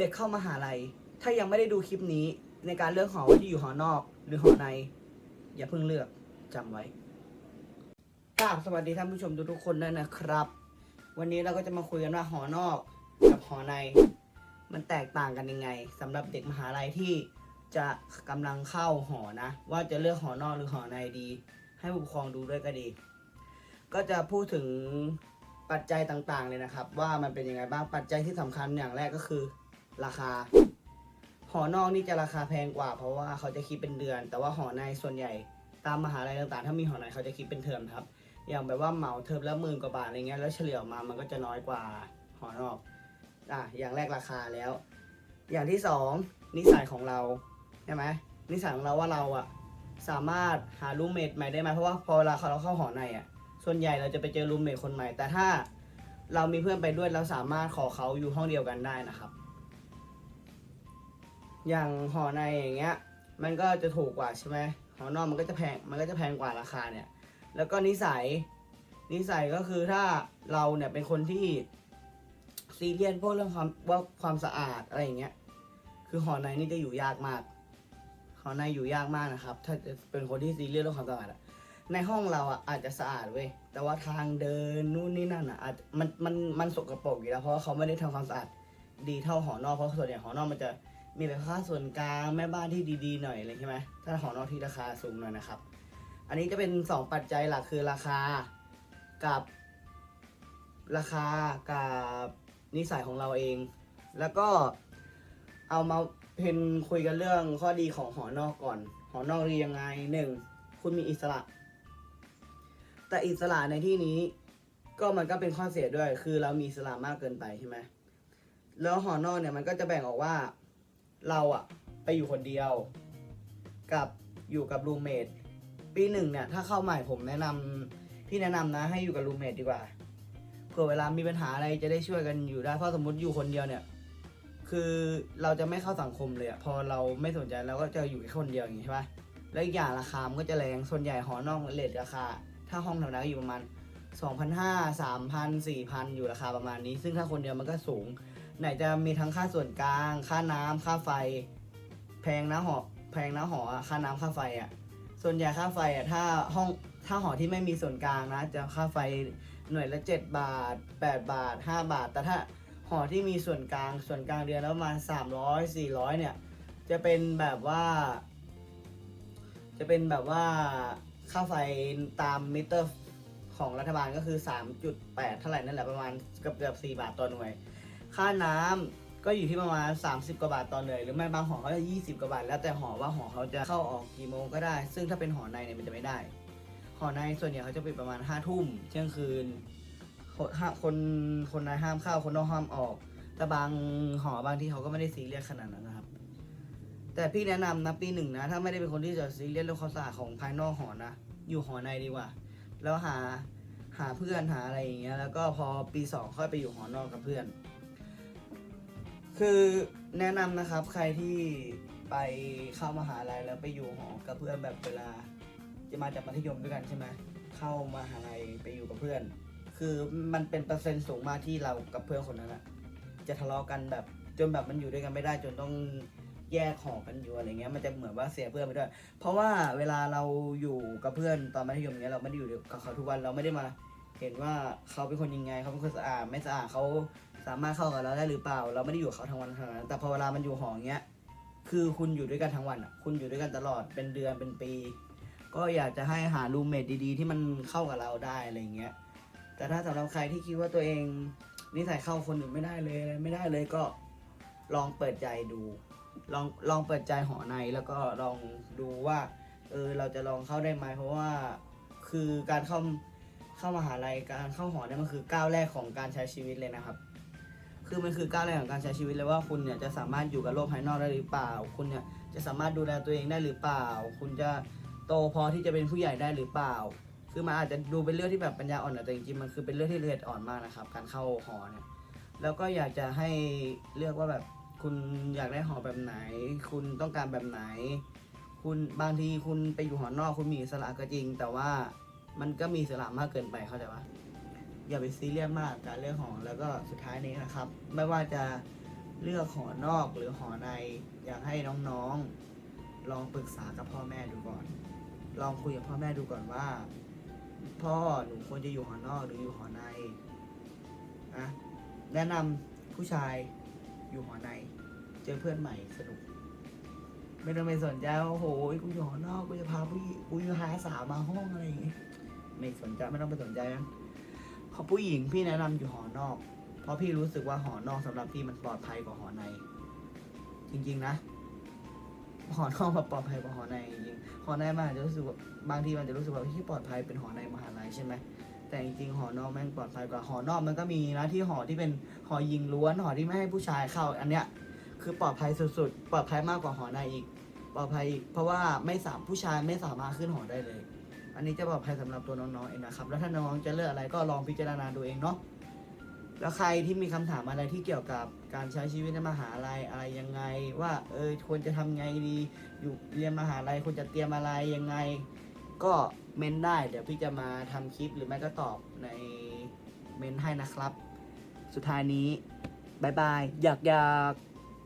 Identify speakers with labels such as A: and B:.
A: เด็กเข้ามาหาลัย ถ้ายังไม่ได้ดูคลิปนี้ในการเลือกหอว่าจะอยู่หอนอก หรือหอใน อย่าเพิ่งเลือกจำไว้กราบสวัสดีท่านผู้ชมทุกๆคนด้วยนะครับ วันนี้เราก็จะมาคุยกันว่าหอนอกกับหอใน มันแตกต่างกันยังไงสำหรับเด็กมหาลัยที่จะกำลังเข้าหอนะ ว่าจะเลือกหอนอกหรือหอในดี ให้ผู้ปกครองดูด้วยก็ดี ก็จะพูดถึงปัจจัยต่างๆเลยนะครับ ว่ามันเป็นยังไงบ้างปัจจัยที่สำคัญอย่างแรกก็คือ ราคา หอนอกนี่จะราคาแพงกว่า เพราะว่าเขาจะคิดเป็นเดือน แต่ว่าหอในส่วนใหญ่ตามมหาลัยต่างๆ ถ้ามีหอในเขาจะคิดเป็นเทอมครับ อย่างแบบว่าเหมาเทอมละหมื่นกว่าบาทอะไรเงี้ยแล้วเฉลี่ยออกมามันก็จะน้อยกว่าหอนอกอะอย่างแรกราคาแล้ว อย่างที่สองนิสัยของเราใช่ไหมนิสัยของเราว่าเราอะสามารถหารูมเมทใหม่ได้ไหมเพราะว่าพอเวลาเราเข้าหอในอะส่วนใหญ่เราจะไปเจอรูมเมทคนใหม่ แต่ถ้าเรามีเพื่อนไปด้วยเราสามารถขอเขาอยู่ห้องเดียวกันได้นะครับ อย่างหอในอย่างเงี้ย มันก็จะถูกกว่าใช่ไหมหอนอกมันก็จะแพงมันก็จะแพงกว่าราคาเนี่ย แล้วก็นิสัยนิสัยก็คือถ้าเราเนี่ยเป็นคนที่ซีเรียสพวกเรื่องความว่าความสะอาดอะไรอย่างเงี้ย คือหอในนี่จะอยู่ยากมาก หอในอยู่ยากมากนะครับ ถ้าจะเป็นคนที่ซีเรียสเรื่องความสะอาดอะในห้องเราอะอาจจะสะอาดเว้ย แต่ว่าทางเดินนู่นนี่นั่นอะอาจมันมันมันสกปรกอยู่แล้วเพราะเขาไม่ได้ทำความสะอาดดีเท่าหอนอกเพราะส่วนใหญ่หอนอกมันจะ มีแบบค่าส่วนกลางแม่บ้านที่ดีๆหน่อยอะไรใช่ไหมถ้าหอนอกที่ราคาสูงหน่อยนะครับ อันนี้จะเป็นสองปัจจัยหลักคือราคากับราคากับนิสัยของเราเอง แล้วก็เอามาเพนคุยกันเรื่องข้อดีของหอนอกก่อน หอนอกดียังไงหนึ่งคุณมีอิสระ แต่อิสระในที่นี้ก็มันก็เป็นข้อเสียด้วย คือเรามีอิสระมากเกินไปใช่ไหมแล้วหอนอกเนี่ยมันก็จะแบ่งออกว่า เราอะไปอยู่คนเดียว กับอยู่กับรูเมทปีหนึ่งเนี่ย ถ้าเข้าใหม่ผมแนะนำพี่แนะนำนะ ให้อยู่กับรูเมทดีกว่าเผื่อเวลามีปัญหาอะไรจะได้ช่วยกันอยู่ได้เพราะสมมติอยู่คนเดียวเนี่ย คือเราจะไม่เข้าสังคมเลยอะพอเราไม่สนใจเราก็จะอยู่แค่คนเดียวอย่างงี้ใช่ปะแล้วอีกอย่างราคามันก็จะแรงส่วนใหญ่หอนอกเลทราคา ถ้าห้องธรรมดาก็อยู่ประมาณ2,500 3,000 4,000 อยู่ราคาประมาณนี้ ซึ่งถ้าคนเดียวมันก็สูง ไหนจะมีทั้งค่าส่วนกลาง ค่าน้ำค่าไฟ แพงนะหอ แพงนะหอค่าน้ำค่าไฟอะ ส่วนใหญ่ค่าไฟอะถ้าห้องถ้าหอที่ไม่มีส่วนกลางนะ จะค่าไฟหน่วยละ 7 บาท 8 บาท 5 บาท แต่ถ้าหอที่มีส่วนกลางส่วนกลางเดือนแล้วประมา300 400 เนี่ย จะเป็นแบบว่า จะเป็นแบบว่าค่าไฟตามมิเตอร์ของรัฐบาลก็คือ 3.8 เท่าไหร่นั่นแหละประมาณเกือบเกือบ4บาทต่อหน่วย ค่าน้ำก็อยู่ที่ประมาณ 30 กว่าบาทต่อหน่วยหรือไม่บางหอเขาจะ 20 กว่าบาท แล้วแต่หอว่าหอเขาจะเข้าออกกี่โมงก็ได้ ซึ่งถ้าเป็นหอในเนี่ยมันจะไม่ได้ หอในส่วนใหญ่เขาจะปิดประมาณ5ทุ่มเที่ยงคืนคนคนคนในห้ามเข้าคนนอกห้ามออก แต่บางหอบางที่เขาก็ไม่ได้ซีเรียสขนาดนั้นนะครับ แต่พี่แนะนำนะปีหนึ่งนะ ถ้าไม่ได้เป็นคนที่จะซีเรียสเรื่องความสะอาดของภายนอกหอนะ อยู่หอในดีกว่า แล้วหาหาเพื่อนหาอะไรอย่างเงี้ยแล้วก็พอปีสองค่อยไปอยู่หอนอกกับเพื่อน คือแนะนำนะครับใครที่ไปเข้ามหาลัยแล้วไปอยู่หอกับเพื่อนแบบเวลา จะมาจากมัธยมด้วยกันใช่ไหมเข้ามหาลัยไปอยู่กับเพื่อน คือมันเป็นเปอร์เซ็นต์สูงมากที่เรากับเพื่อนคนนั้นอะจะทะเลาะกันแบบจนแบบมันอยู่ด้วยกันไม่ได้จนต้องแยกหอกันอยู่อะไรเงี้ยมันจะเหมือนว่าเสียเพื่อนไปด้วย เพราะว่าเวลาเราอยู่กับเพื่อนตอนมัธยมเนี้ยเราไม่ได้อยู่กับเขาทุกวันเราไม่ได้มา เห็นว่าเขาเป็นคนยังไงเขาเป็นคนสะอาดไม่สะอาดเขา สามารถเข้ากับเราได้หรือเปล่า เราไม่ได้อยู่กับเขาทั้งวันขนาดนั้นแต่พอเวลามันอยู่หอเงี้ย คือคุณอยู่ด้วยกันทั้งวันอะ คุณอยู่ด้วยกันตลอดเป็นเดือนเป็นปี ก็อยากจะให้หารูมเมทดีๆ ที่มันเข้ากับเราได้อะไรเงี้ย แต่ถ้าสำหรับใครที่คิดว่าตัวเองนิสัยเข้าคนอื่นไม่ได้เลยอะไรไม่ได้เลยก็ลองเปิดใจดู ลองลองเปิดใจหอในแล้วก็ลองดูว่า เออเราจะลองเข้าได้ไหมเพราะว่าคือการเข้าเข้ามาหาลัยการเข้าหอเนี่ยมันคือก้าวแรกของการใช้ชีวิตเลยนะครับ คือมันคือก้าวแรกของการใช้ชีวิตเลยว่าคุณเนี่ยจะสามารถอยู่กับโลกภายนอกได้หรือเปล่า คุณเนี่ยจะสามารถดูแลตัวเองได้หรือเปล่า คุณจะโตพอที่จะเป็นผู้ใหญ่ได้หรือเปล่า คือมันอาจจะดูเป็นเรื่องที่แบบปัญญาอ่อนแต่จริงๆมันคือเป็นเรื่องที่ละเอียดอ่อนมากนะครับ การเข้าหอเนี่ยแล้วก็อยากจะให้เลือกว่าแบบคุณอยากได้หอแบบไหน คุณต้องการแบบไหน คุณบางทีคุณไปอยู่หอนอกคุณมีอิสระก็จริง แต่ว่ามันก็มีอิสระมากเกินไปเข้าใจปะ อย่าไปซีเรียสมากการเลือกหอแล้วก็สุดท้ายนี้นะครับ ไม่ว่าจะเลือกหอนอกหรือหอใน อยากให้น้องๆ ลองปรึกษากับพ่อแม่ดูก่อน ลองคุยกับพ่อแม่ดูก่อนว่า พ่อหนูควรจะอยู่หอนอกหรืออยู่หอในนะแนะนำผู้ชายอยู่หอใน เจอเพื่อนใหม่สนุก ไม่ต้องไปสนใจว่าโอ้โหกูอยู่หอนอกกูจะพาผู้กูจะพาสาวมาห้องอะไรอย่างงี้ไม่สนใจไม่ต้องไปสนใจนะ ขอผู้หญิงพี่แนะนำอยู่หอนอก เพราะพี่รู้สึกว่าหอนอกสำหรับพี่มันปลอดภัยกว่าหอใน จริง ๆ นะ หอนอกมันปลอดภัยกว่าหอในจริงหอในมันอาจจะรู้สึกว่าบางทีมันจะรู้สึกว่าที่ปลอดภัยเป็นหอในมหาลัยใช่ไหมแต่จริงๆหอนอกแม่งปลอดภัยกว่าหอนอกมันก็มีนะที่หอที่เป็นหอยิงล้วนหอที่ไม่ให้ผู้ชายเข้า อันเนี้ยคือปลอดภัยสุดๆ ปลอดภัยมากกว่าหอในอีก ปลอดภัยอีก เพราะว่าไม่สามผู้ชายไม่สามารถขึ้นหอได้เลย อันนี้จะปลอดภัยสำหรับตัวน้องๆเองนะครับ แล้วถ้าน้องๆจะเลือกอะไรก็ลองพิจารณาดูเองเนาะ แล้วใครที่มีคำถามอะไรที่เกี่ยวกับการใช้ชีวิตในมหาลัยอะไรยังไง ว่าเออควรจะทำไงดี อยู่เรียนมหาลัยควรจะเตรียมอะไรยังไง ก็เมนได้ เดี๋ยวพี่จะมาทำคลิปหรือไม่ก็ตอบในเมนให้นะครับ สุดท้ายนี้บายบายอยากอยาก